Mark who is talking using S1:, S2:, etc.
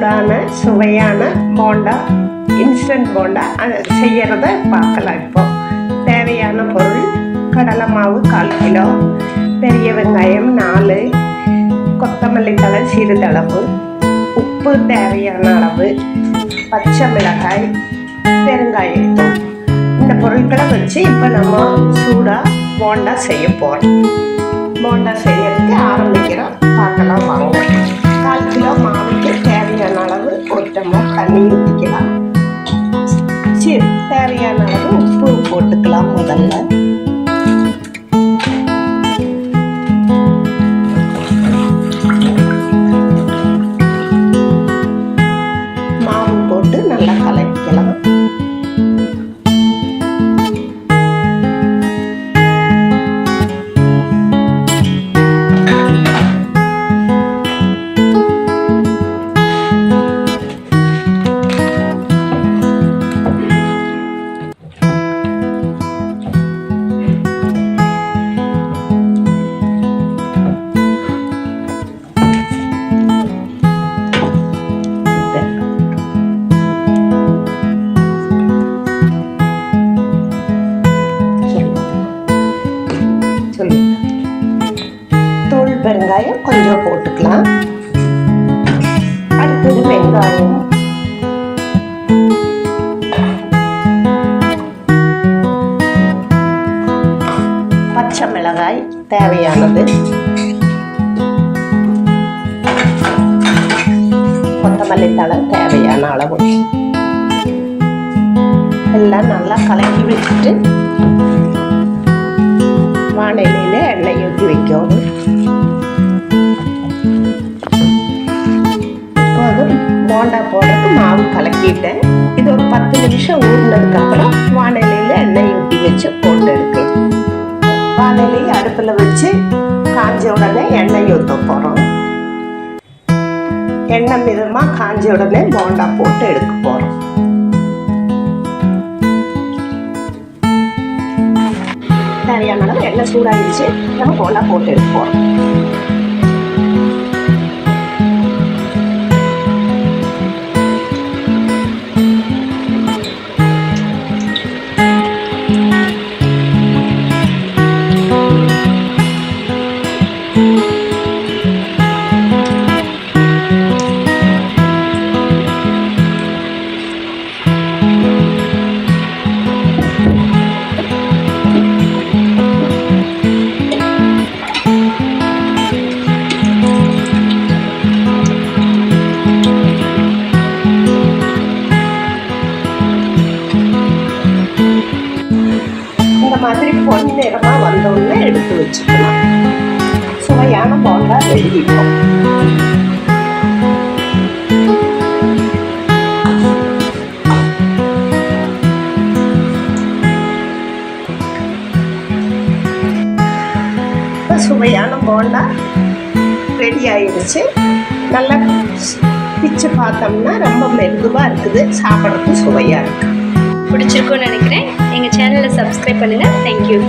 S1: சூடான சுவையான போண்டா இன்ஸ்டன்ட் போண்டா அதை செய்யறத பார்க்கலாம் இப்போ தேவையான பொருள் கடலை மாவு கால் கிலோ பெரிய வெங்காயம் நாலு கொத்தமல்லி தலை சிறிதளவு உப்பு தேவையான அளவு பச்சை மிளகாய் பெருங்காயத்தூள் இந்த பொருட்களை வச்சு இப்போ நம்ம சூடாக போண்டா செய்ய போகிறோம் போண்டா செய்யறதுக்கு ஆரம்பிக்கிறோம் பார்க்கலாம் வாங்க ஒரு தண்ணி ஊற்றிக்கலாம் சரி தேவையான அளவு உப்பு போட்டுக்கலாம் முதல்ல. வெங்காயம் கொஞ்சம் போட்டுக்கலாம். அடுத்தது வெங்காயம். பச்சை மிளகாய் தேவையானது. கொத்தமல்லி தழை தேவையான அளவு. எல்லாம் நல்லா கலக்கி வச்சுட்டு வானிலையில் எண்ணெய் ஊற்றி வைக்கணும். போடுறதுக்கு மாவு கலக்கிட்டேன். இது ஒரு பத்து நிமிஷம் ஊறினதுக்கப்புறம் வானிலையில் எண்ணெய் ஊற்றி வச்சு போட்டு இருக்கு வானிலை அடுப்பில் வச்சு காஞ்ச உடனே எண்ணெய் ஊற்ற போகிறோம் எண்ணெய் மிதமாக காஞ்ச உடனே போண்டா போட்டு எடுக்க போகிறோம் தேவையான அளவு எண்ணெய் சூடாகிடுச்சு நம்ம போண்டா போட்டு எடுக்க போகிறோம் மாதிரி பொன் நிறமாக வந்தோடனே எடுத்து வச்சுக்கலாம். சுவையான போண்டா ரெடி சுவையான போண்டா ரெடி ஆயிடுச்சு. நல்லா பிச்சு பார்த்தோம்னா ரொம்ப மெதுவாக இருக்குது. சாப்பிட்றதுக்கு சுவையாக இருக்குது
S2: பிடிச்சிருக்கும்னு நினைக்கிறேன். எங்கள் சேனலை சப்ஸ்கிரைப் பண்ணுங்கள் தேங்க்யூ